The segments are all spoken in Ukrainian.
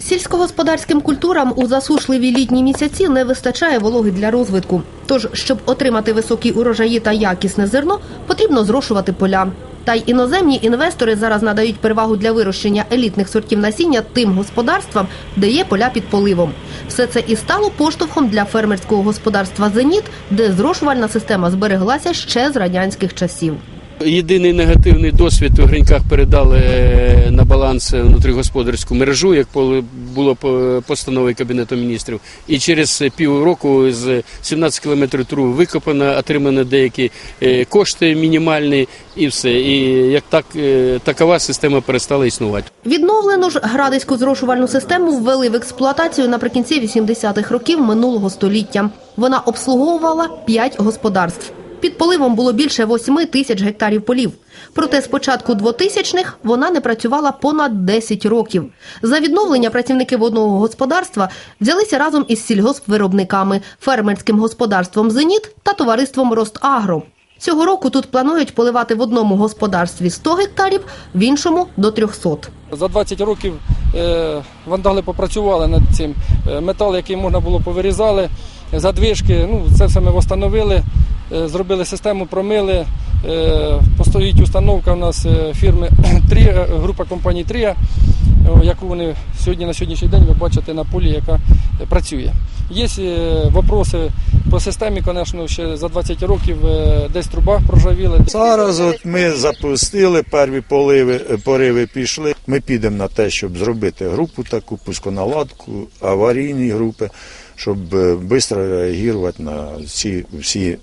Сільськогосподарським культурам у засушливі літні місяці не вистачає вологи для розвитку. Тож, щоб отримати високі урожаї та якісне зерно, потрібно зрошувати поля. Та й іноземні інвестори зараз надають перевагу для вирощення елітних сортів насіння тим господарствам, де є поля під поливом. Все це і стало поштовхом для фермерського господарства Зеніт, де зрошувальна система збереглася ще з радянських часів. Єдиний негативний досвід у Гриньках передали е, баланс внутрігосподарську мережу, як було по постанові Кабінету міністрів. І через півроку з 17 кілометрів труб викопано, отримано деякі е, кошти мінімальні і все. І як так, е, такова система перестала існувати. Відновлену ж градиську зрошувальну систему ввели в експлуатацію наприкінці 80-х років минулого століття. Вона обслуговувала 5 господарств. Під поливом було більше 8 тисяч гектарів полів. Проте з початку 2000-х вона не працювала понад 10 років. За відновлення працівники водного господарства взялися разом із сільгоспвиробниками, фермерським господарством «Зеніт» та товариством «Ростагро». Цього року тут планують поливати в одному господарстві 100 гектарів, в іншому – до 300. За 20 років е, вандали попрацювали над цим. Е, Метал, який можна було, повирізали, задвижки, ну, це все ми встановили, зробили систему, промили. Е, Постоїть установка у нас е, фірми Трія, група компаній Трія, е, яку вони сьогодні на сьогоднішній день ви бачите на полі, яка е, працює. Є е, вопроси по системі, звісно, ще за 20 років е, десь труба проржавіла. Зараз от ми запустили перві поливи, е, пориви пішли. Ми підемо на те, щоб зробити групу таку, пусконаладку, аварійні групи, щоб швидко реагувати на всі е,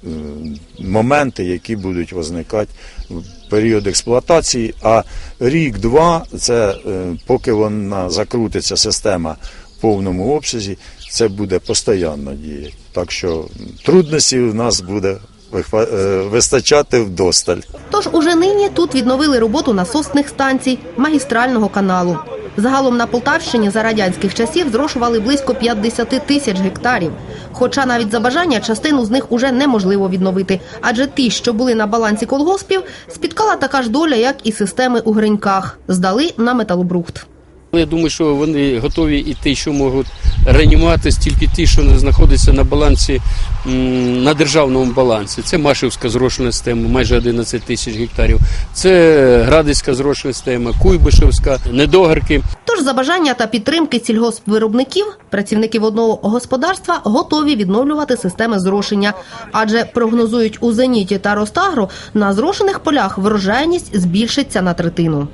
моменти, які будуть виникати в період експлуатації. А рік-два це е, поки вона закрутиться система в повному обсязі, це буде постійно діяти. Так що труднощів у нас буде е, вистачати вдосталь. Тож уже нині тут відновили роботу насосних станцій, магістрального каналу. Загалом на Полтавщині за радянських часів зрошували близько 50 тисяч гектарів. Хоча навіть за бажання частину з них уже неможливо відновити, адже ті, що були на балансі колгоспів, спіткала така ж доля, як і системи у Гриньках. Здали на металобрухт. Я думаю, що вони готові і ті, що можуть реанімуватись, тільки ті, що не знаходяться на балансі на державному балансі. Це Машівська зрошена система, майже 11 тисяч гектарів. Це Градицька зрошена система, Куйбишевська, Недогарки. Тож за бажання та підтримки сільгоспвиробників працівники водного господарства готові відновлювати системи зрошення, адже прогнозують у зеніті та Ростагро на зрошених полях врожайність збільшиться на третину.